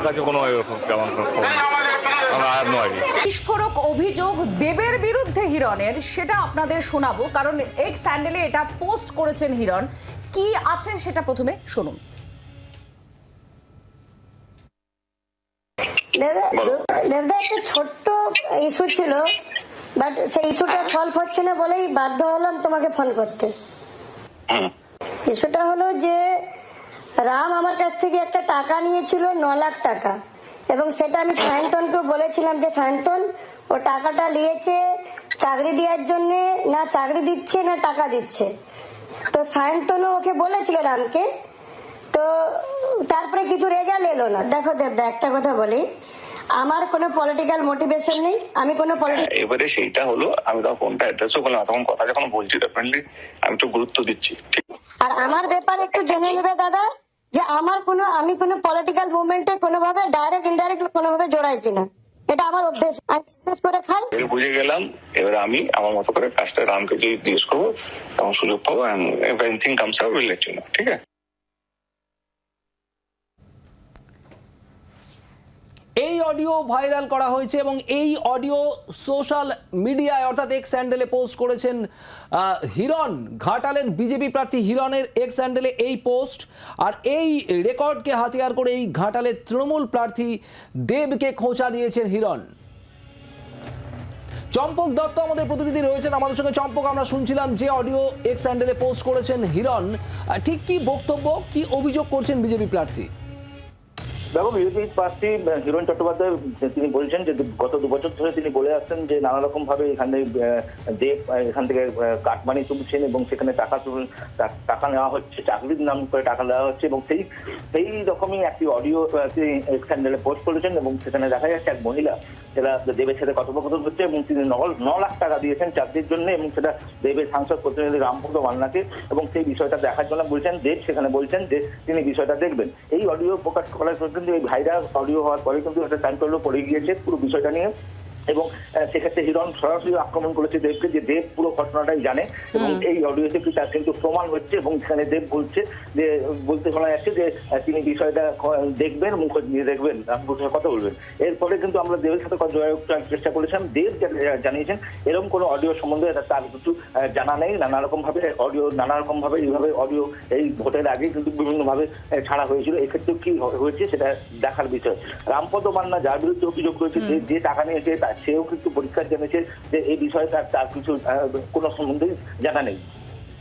আমার কাছে কোনো এরকম তেমন আর বিস্ফোরক অভিযোগ দেবের বিরুদ্ধে হিরণের সেটা আপনাদের শোনাবো কারণ এক স্যান্ডেলে এটা পোস্ট করেছেন হিরণ। কি আছে সেটা প্রথমে শুনুন। দাদা দাদা একটা ছোট্ট ইস্যু ছিল বাট সেই ইস্যুটা সলভ হচ্ছে না বলেই বাধ্য হলাম তোমাকে ফোন করতে। ইস্যুটা হলো যে রাম আমার কাছ থেকে একটা টাকা নিয়েছিল ন লাখ টাকা। এবং সেটা আমি সায়ন্তনকে বলেছিলাম যে সায়ন্তন ও টাকাটা নিয়েছে চাকরি দেওয়ার জন্য না চাকরি দিচ্ছে না টাকা দিচ্ছে? তো সায়ন্তনও ওকে বলেছিল রামকে। তো তারপরে কিছু রেজাল্ট এলো না। দেখো দেবদা একটা কথা বলি। আমার কোনো পলিটিক্যাল মোটিভেশন নেই আমি কোনো পলিটিক্যাল এবারে সেইটা হলো আমি তখন ফোনটা অ্যাড্রেসও করলাম তখন কথা যখন বলছি ডেফিনেটলি আমি একটু গুরুত্ব দিচ্ছি আর আমার ব্যাপার একটু জেনে নেবে দাদা। যে আমার কোনো, আমি কোনো পলিটিক্যাল মুভমেন্টে কোনোভাবে ডাইরেক্ট ইনডাইরেক্ট কোনোভাবে জড়াইছি না এটা আমার অভ্যেস। আমি করে খাই। বুঝে গেলাম, এবার আমি আমার মতো করে কাজটা রামকে জিজ্ঞেস করব এবং সুযোগ পাবো ঠিক আছে? অডিও ভাইরাল করা হয়েছে এবং এই অডিও সোশ্যাল মিডিয়ায় অর্থাৎ এক্স স্যান্ডেলে পোস্ট করেছেন হিরণ ঘাটালের বিজেপি প্রার্থী হিরণের এক্স স্যান্ডেলে এই পোস্ট আর এই রেকর্ডকে হাতিয়ার করে এই ঘাটালের তৃণমূল প্রার্থী দেবকে খোঁচা দিয়েছেন হিরণ। চম্পক দত্ত আমাদের প্রতিনিধি রয়েছেন। আমাদের সঙ্গে চম্পক, আমরা শুনছিলাম যে অডিও এক্স স্যান্ডেলে পোস্ট করেছেন হিরণ। ঠিক কি বক্তব্য, কি অভিযোগ করছেন বিজেপি প্রার্থী? দেখো বিজেপি প্রার্থী হিরণ চট্টোপাধ্যায় তিনি বলছেন যে গত দু বছর ধরে তিনি বলে আসছেন যে নানা রকম ভাবে এখানে দেব এখান থেকে কাটমানি তুলছেন এবং সেখানে টাকা টাকা নেওয়া হচ্ছে, চাকরির নাম করে টাকা নেওয়া হচ্ছে এবং সেই সেই রকমই একটি অডিও তিনি পোস্ট করেছেন এবং সেখানে দেখা যাচ্ছে এক মহিলা, সেটা দেবের সাথে কথোপকথন হচ্ছে এবং তিনি ন- লাখ টাকা দিয়েছেন চাকরির জন্য এবং সেটা দেবের সাংসদ প্রতিনিধি রামপদ মান্নাকে এবং সেই বিষয়টা দেখার জন্য বলছেন, দেব সেখানে বলছেন যে তিনি বিষয়টা দেখবেন। এই অডিও প্রকাশ করার কিন্তু এই ভাইরাস অডিও হওয়ার পরে কিন্তু একটা টাইম টেবিলও পড়ে গিয়েছে। পুরো বিষয়টা নিয়ে এবং সেক্ষেত্রে হিরণ সরাসরি আক্রমণ করেছে দেবকে যে দেব পুরো ঘটনাটাই জানে এবং এই অডিওতে কি তার কিন্তু প্রমাণ হচ্ছে এবং সেখানে দেব বলছে যে বলতে শোনা যাচ্ছে যে তিনি বিষয়টা দেখবেন মুখ নিয়ে দেখবেন কথা বলবেন। এরপরে কিন্তু আমরা দেবের সাথে যোগাযোগ করার চেষ্টা করেছিলাম। দেব জানিয়েছেন এরকম কোনো অডিও সম্বন্ধে তার কিছু জানা নেই। নানা রকম ভাবে অডিও নানা রকম ভাবে এইভাবে অডিও এই ভোটের আগে কিন্তু বিভিন্ন ভাবে ছাড়া হয়েছিল। এক্ষেত্রে কি হয়েছে সেটা দেখার বিষয়। রামপদ মান্না যার বিরুদ্ধে অভিযোগ যে যে টাকা নিয়েছে তার সেও কিন্তু পরীক্ষা জেনেছে যে এই বিষয়ে তার তার কিছু কোনো সম্বন্ধেই জানা নেই।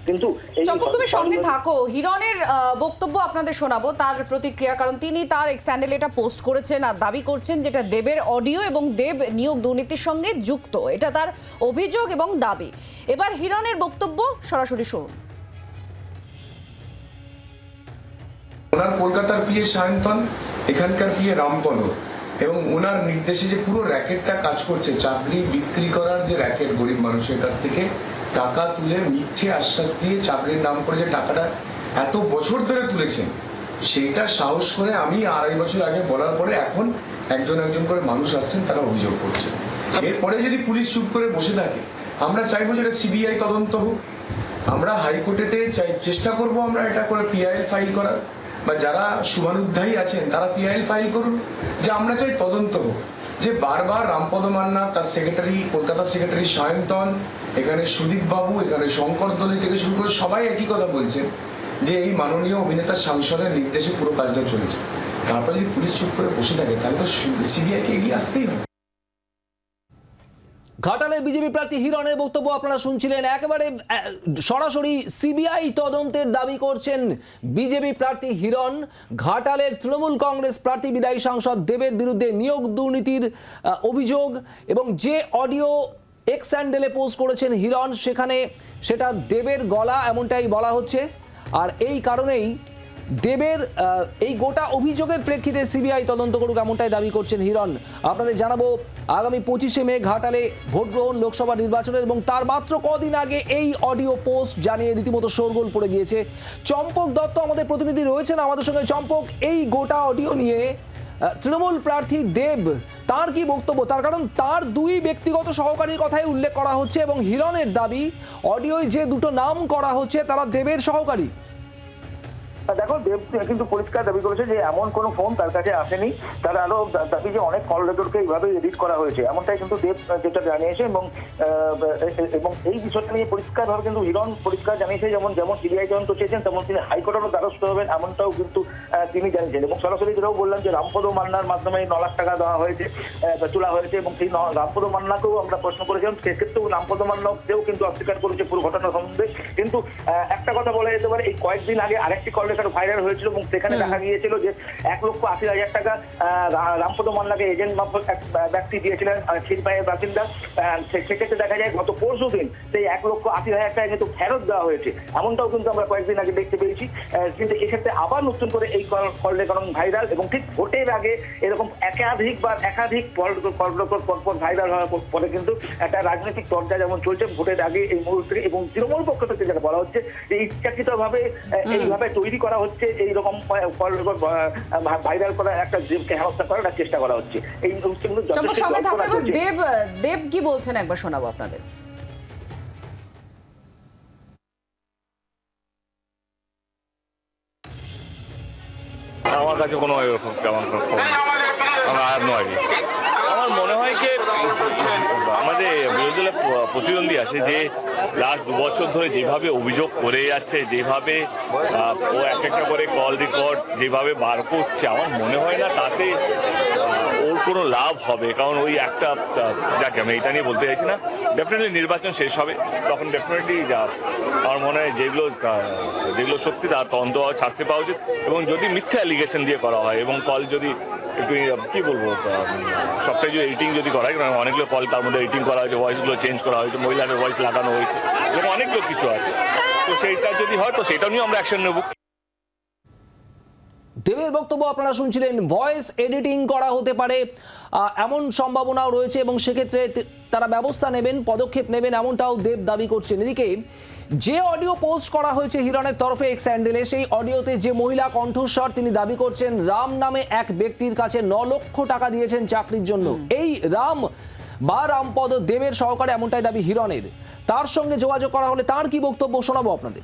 কিন্তু চম্পক তুমি সঙ্গে থাকো। হিরণের বক্তব্য আপনাদের শোনাবো তার প্রতিক্রিয়া কারণ তিনি তার এক স্যান্ডেলে এটা পোস্ট করেছেন আর দাবি করছেন যেটা দেবের অডিও এবং দেব নিয়োগ দুর্নীতির সঙ্গে যুক্ত। এটা তার অভিযোগ এবং দাবি। এবার হিরণের বক্তব্য সরাসরি শুনুন। ওনার কলকাতার পিএ সায়ন্তন এখানকার এবং ওনার নির্দেশে যে পুরো র্যাকেটটা কাজ করছে, চাকরি বিক্রি করার যে র্যাকেট গরিব মানুষের কাছ থেকে, টাকা তুলে মিথ্যে আশ্বাস দিয়ে চাকরির নাম করে যে টাকাটা এত বছর ধরে তুলেছেন সেটা সাহস করে আমি আড়াই বছর আগে বলার পরে এখন একজন একজন করে মানুষ আসছেন, তারা অভিযোগ করছে এরপরে যদি পুলিশ চুপ করে বসে থাকে, আমরা চাইব যে সিবিআই তদন্ত হোক। আমরা হাইকোর্টেতে চাই, চেষ্টা করব আমরা এটা করে পিআইএল ফাইল করার। বা যারা শুভানুধ্যায়ী আছেন, তারা পিআইএল ফাইল করুন, যে আমরা চাই তদন্ত হোক। যে বারবার রামপদ মান্না, তার সেক্রেটারি কলকাতা সেক্রেটারি সায়ন্তন, এখানে সুদীপ বাবু, এখানে শঙ্কর দলি থেকে শুরু করে সবাই একই কথা বলছেন, যে এই মাননীয় অভিনেতা সাংসদের নির্দেশে পুরো কাজটা চলেছে। তারপরে যদি পুলিশ চুপ করে বসে থাকে, তাহলে তো সিবিআইকে এগিয়ে আসতেই হবে। ঘাটালের বিজেপি প্রার্থী হিরণের বক্তব্য আপনারা শুনছিলেন। একেবারে সরাসরি সিবিআই তদন্তের দাবি করছেন বিজেপি প্রার্থী হিরণ। ঘাটালের তৃণমূল কংগ্রেস প্রার্থী বিদায়ী সাংসদ দেবের বিরুদ্ধে নিয়োগ দুর্নীতির অভিযোগ এবং যে অডিও এক্স স্যান্ডেলে পোস্ট করেছেন হিরণ, সেখানে সেটা দেবের গলা এমনটাই বলা হচ্ছে। আর এই কারণেই দেবের এই গোটা অভিযোগের প্রেক্ষিতে সিবিআই তদন্ত করুক এমনটাই দাবি করছেন হিরণ। আপনাদের জানাব, আগামী পঁচিশে মে ঘাটালে ভোট গ্রহণ, লোকসভা নির্বাচনের এবং তার মাত্র কদিন আগে এই অডিও পোস্ট জানিয়ে রীতিমতো শোরগোল পড়ে গিয়েছে। চম্পক দত্ত আমাদের প্রতিনিধি রয়েছেন আমাদের সঙ্গে। চম্পক, এই গোটা অডিও নিয়ে তৃণমূল প্রার্থী দেব, তার কি বক্তব্য? তার কারণ তার দুই ব্যক্তিগত সহকারীর কথাই উল্লেখ করা হচ্ছে এবং হিরণের দাবি, অডিওয় যে দুটো নাম করা হচ্ছে, তারা দেবের সহকারী। দেখো, দেব কিন্তু পরিষ্কার দাবি করেছে যে এমন কোনো ফোন তার কাছে আসেনি। তার আরও দাবি যে অনেক কল রেকর্ডকে এইভাবে এডিট করা হয়েছে। এমনটাই কিন্তু দেব যেটা জানিয়েছে এবং এবং এই বিষয়টা নিয়ে পরিষ্কারভাবে কিন্তু হিরণ পরিষ্কার জানিয়েছে, যেমন যেমন সিবিআই তদন্ত চেয়েছেন, তেমন তিনি হাইকোর্টেরও দ্বারস্থ হবেন, এমনটাও কিন্তু তিনি জানিয়েছেন। এবং সরাসরি যেটাও বললাম যে রামপদ মান্নার মাধ্যমে ন লাখ টাকা দেওয়া হয়েছে তোলা হয়েছে, এবং সেই রামপদ মান্নাকেও আমরা প্রশ্ন করেছিলাম। সেক্ষেত্রেও রামপদ মান্নাকেও কিন্তু অস্বীকার করেছে পুরো ঘটনা সম্বন্ধে। কিন্তু একটা কথা বলা যেতে পারে, এই কয়েকদিন আগে আরেকটি কল রেকর্ড ভাইরাল হয়েছিল এবং সেখানে দেখা গিয়েছিল যে এক লক্ষ আশি হাজার টাকা রামপদ মান্নাকে এজেন্ট মারফত এক ব্যক্তি দিয়েছিলেন খিলপাইয়ের বাসিন্দা। সেক্ষেত্রে দেখা যায় গত পরশু দিন সেই এক লক্ষ আশি হাজার টাকা কিন্তু ফেরত দেওয়া হয়েছে। এমনটাও কিন্তু আমরা কয়েকদিন আগে দেখতে পেয়েছি। কিন্তু এক্ষেত্রে আবার নতুন করে এই কল রেকর্ড ভাইরাল এবং ঠিক ভোটের আগে এরকম একাধিক বা একাধিক কল রেকর্ড পরপর ভাইরাল হওয়ার পরে কিন্তু একটা রাজনৈতিক চর্চা যেমন চলছে ভোটের আগে এই মুহূর্তে এবং তৃণমূল পক্ষ থেকে যেটা বলা হচ্ছে যে ইচ্ছাকৃত ভাবে এইভাবে তৈরি করা হচ্ছে এইরকম কল রেকর্ড ভাইরাল করার একটা দেবকে হেনস্থা করার একটা চেষ্টা করা হচ্ছে। এই হচ্ছে। কিন্তু। দেব দেব কি বলছেন একবার শোনাবো আপনাদের। আমার কাছে কোনো এরকম তেমন কোনো আমার আর নো আইডিয়া আমার মনে হয় কি আমাদের বিরোধী দলের প্রতিদ্বন্দ্বী আছে যে লাস্ট দু বছর ধরে যেভাবে অভিযোগ করে যাচ্ছে, যেভাবে ও এক একটা করে কল রেকর্ড যেভাবে বার করছে, আমার মনে হয় না তাতে কোনো লাভ হবে, কারণ ওই একটা, যাকে, আমি এটা নিয়ে বলতে চাইছি না। ডেফিনেটলি নির্বাচন শেষ হবে, তখন ডেফিনেটলি যা, আমার মনে হয় যেগুলো যেগুলো সত্যি তার তদন্ত শাস্তি পাওয়া উচিত। এবং যদি মিথ্যা অ্যালিগেশন দিয়ে করা হয়, এবং কল যদি একটু, কি বলব সবটাই যদি এডিটিং যদি করা হয় অনেকগুলো কল তার মধ্যে এডিটিং করা হয়েছে ভয়েসগুলো চেঞ্জ করা হয়েছে, মহিলাদের ভয়েস লাগানো হয়েছে, এরকম অনেকগুলো কিছু আছে। তো সেইটা যদি হয়, তো সেটা নিয়েও আমরা অ্যাকশন নেব। দেবের বক্তব্য আপনারা শুনছিলেন ভয়েস এডিটিং করা হতে পারে। এমন সম্ভাবনাও রয়েছে এবং সেক্ষেত্রে তারা ব্যবস্থা নেবেন পদক্ষেপ নেবেন এমনটাও দেব দাবি করছেন। এদিকে যে অডিও পোস্ট করা হয়েছে হিরণের তরফে এক্স হ্যান্ডেলে সেই অডিওতে যে মহিলা কণ্ঠস্বর তিনি দাবি করছেন রাম নামে এক ব্যক্তির কাছে ন লক্ষ টাকা দিয়েছেন চাকরির জন্য। এই রাম বা রামপদ দেবের সহকারে এমনটাই দাবি হিরণের। তার সঙ্গে যোগাযোগ করা হলে তার কি বক্তব্য শোনাবো আপনাদের?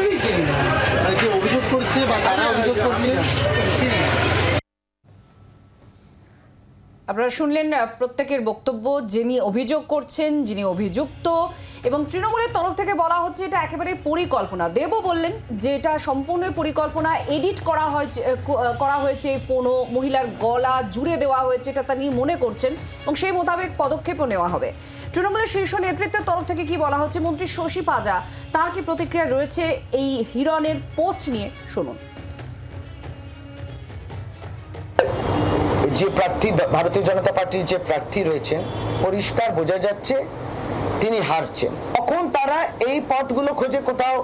অভিযোগ করছে বা তারা আপনারা শুনলেন প্রত্যেকের বক্তব্য, যিনি অভিযোগ করছেন, যিনি অভিযুক্ত, এবং তৃণমূলের তরফ থেকে বলা হচ্ছে এটা একেবারে পরিকল্পনা। দেবও বললেন যে এটা সম্পূর্ণ পরিকল্পনা, এডিট করা হয়েছে করা হয়েছে ফোনও মহিলার গলা জুড়ে দেওয়া হয়েছে, এটা তিনি মনে করছেন, এবং সেই মোতাবেক পদক্ষেপও নেওয়া হবে। তৃণমূলের শীর্ষ নেতৃত্বের তরফ থেকে কি বলা হচ্ছে? মন্ত্রী শশী পাজা, তার কি প্রতিক্রিয়া রয়েছে? এই হিরণের পোস্ট নিয়ে শুনুন। যে প্রার্থী, ভারতীয় জনতা পার্টির যে প্রার্থী রয়েছেন, পরিষ্কার বোঝা যাচ্ছে তিনি হারছেন। তখন তারা এই পথগুলো খোঁজে কোথাও,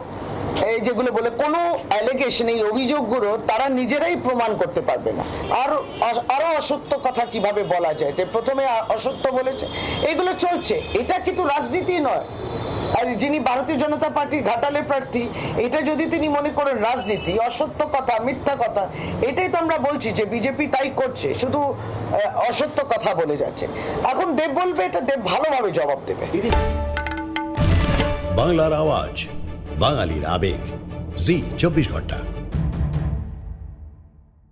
এই যেগুলো বলে কোনো অ্যালিগেশন এই অভিযোগগুলো তারা নিজেরাই প্রমাণ করতে পারবে না। আর আরও অসত্য কথা কীভাবে বলা যায়? যে প্রথমে অসত্য বলেছে, এগুলো চলছে। এটা কিন্তু রাজনীতি নয়। যিনি ভারতীয় জনতা পার্টির ঘাটালে প্রার্থী, এটা যদি তিনি মনে করেন রাজনীতি, অসত্য কথা, মিথ্যা কথা, এটাই তো আমরা বলছি যে বিজেপি তাই করছে, শুধু অসত্য কথা বলে যাচ্ছে। এখন দেব বলবে, এটা দেব ভালোভাবে জবাব দেবে। বাংলার আওয়াজ, বাঙালির আবেগ, জি, চব্বিশ ঘণ্টা।